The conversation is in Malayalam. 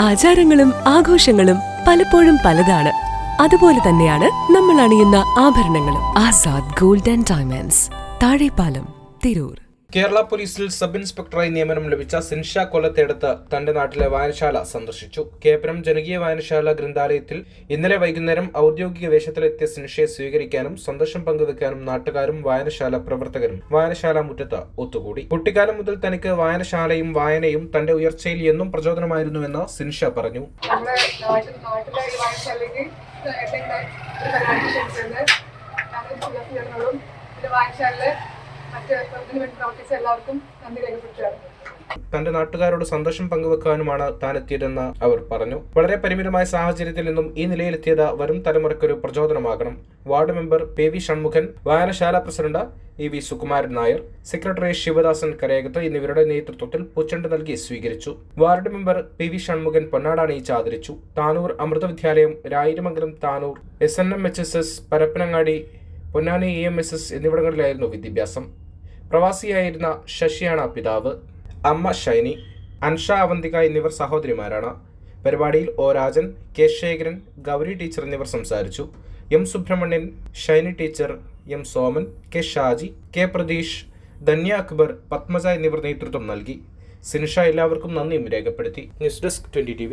ആചാരങ്ങളും ആഘോഷങ്ങളും പലപ്പോഴും പലതാണ്. അതുപോലെ തന്നെയാണ് നമ്മൾ അണിയുന്ന ആഭരണങ്ങളും. Azad gold and diamonds Thazhepalam Tirur. Kerala പോലീസിൽ സബ് ഇൻസ്പെക്ടറായി നിയമനം ലഭിച്ച സിൻഷ കൊല്ലത്തെടുത്ത് തന്റെ നാട്ടിലെ വായനശാല സന്ദർശിച്ചു. കേപ്പനം ജനകീയ വായനശാല ഗ്രന്ഥാലയത്തിൽ ഇന്നലെ വൈകുന്നേരം ഔദ്യോഗിക വേഷത്തിലെത്തിയ സിൻഷയെ സ്വീകരിക്കാനും സന്തോഷം പങ്കുവെക്കാനും നാട്ടുകാരും വായനശാല പ്രവർത്തകരും വായനശാല മുറ്റത്ത് ഒത്തുകൂടി. കുട്ടിക്കാലം മുതൽ തനിക്ക് വായനശാലയും വായനയും തന്റെ ഉയർച്ചയിൽ എന്നും പ്രചോദനമായിരുന്നുവെന്ന് സിൻഷ പറഞ്ഞു. നമ്മുടെ തന്റെ നാട്ടുകാരോട് സന്തോഷം പങ്കുവെക്കാനുമാണ് താൻ എത്തിയതെന്ന് അവർ പറഞ്ഞു. വളരെ പരിമിതമായ സാഹചര്യത്തിൽ നിന്നും ഈ നിലയിലെത്തിയത് വരും തലമുറയ്ക്കൊരു പ്രചോദനമാകണം. Ward member P V Shanmukhan വായനശാല president E V Sukumaran Nair secretary Sivadasan Karayakath എന്നിവരുടെ നേതൃത്വത്തിൽ പൂച്ചെണ്ട് നൽകി സ്വീകരിച്ചു. Ward member P V Shanmukhan പൊന്നാട അണിയിച്ച് ആദരിച്ചു. Tanur Amrita Vidyalayam Rayiramangalam Tanur S N M H S S Parappanangadi Ponnani E M S S എന്നിവിടങ്ങളിലായിരുന്നു വിദ്യാഭ്യാസം. പ്രവാസിയായിരുന്ന ശശിയാണ് പിതാവ്. അമ്മ ഷൈനി അൻഷ അവന്തിക എന്നിവർ സഹോദരിമാരാണ്. പരിപാടിയിൽ O Rajan K Sekharan Gauri teacher എന്നിവർ സംസാരിച്ചു. M Subrahmanyan Shiny teacher M Soman K Shaji K Pratheesh Dhanya Akbar Padmaja എന്നിവർ നേതൃത്വം നൽകി. സിനിഷ എല്ലാവർക്കും നന്ദിയും രേഖപ്പെടുത്തി. News desk twenty T